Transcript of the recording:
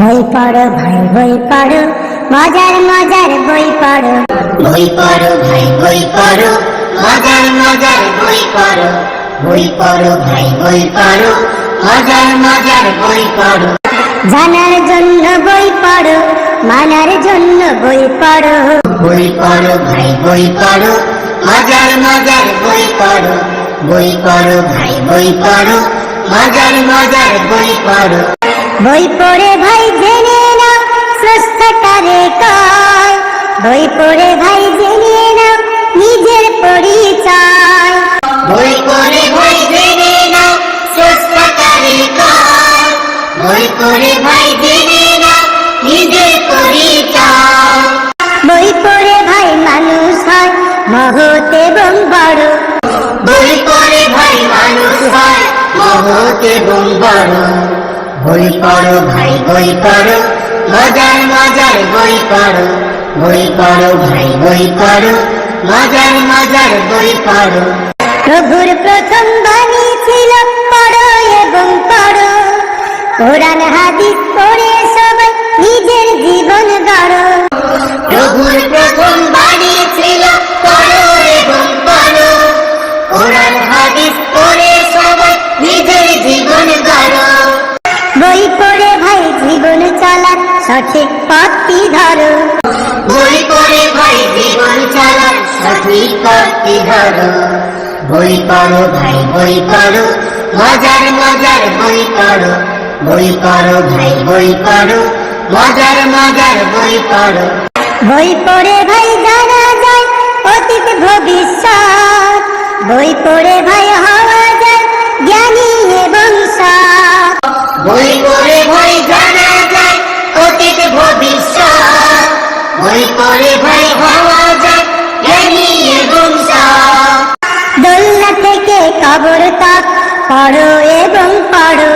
বই পড়ো ভাই বই পড়ো মজার মজার বই পড়ো। বই পড়ো ভাই বই পড়ো মজার মজার বই পড়ো। বই পড়ো ভাই বই পড়ো মজার মজার বই পড়ো। জানার জন্য বই পড়ো মানার জন্য বই পড়ো। বই পড়ো ভাই বই পড়ো মজার মজার বই পড়ো। বই পড়ো ভাই বই পড়ো মজার মজার বই পড়ো। বই পড়ে ভাই জেনে নাও স্রষ্টাকারে কয় বই পড়ে ভাই জেনে নাও নিজের পরিচয়। বই পড়ে ভাই জেনে নাও স্রষ্টাকারী কার। বই পড়ে ভাই জেনে নাও নিজের পরিচয়। বই পড়ে ভাই মানুষ হয় মহৎ এবং বড়। বই পড়ে ভাই মানুষ হয় মহৎ এবং বড়। বই পড়ো, ভাই বই পড়ো, মজার মজার বই পড়ো বই পড়ো, ভাই বই পড়ো, মজার মজার বই পড়ো। প্রভুর প্রথম বাণী ছিল পড়ো এবং পড়ো। কোরআন, হাদিস পড়ে সবাই নিজের জীবন গড়ো। সঠিক পথটি ধরো? বই পড়ে ভাই জীবন চালার সঠিক পথটি ধরো? বই পড়ো ভাই বই পড়ো মজার মজার বই পড়ো। বই পড়ো ভাই বই পড়ো মজার মজার বই পড়ো। বই পড়ে ভাই জানা যায় অতীত ভবিষ্যৎ। বই পড়ে ভাই হওয়া এবং সৎ দোলনা থেকে কবর তাক পড়ো এবং পড়ো।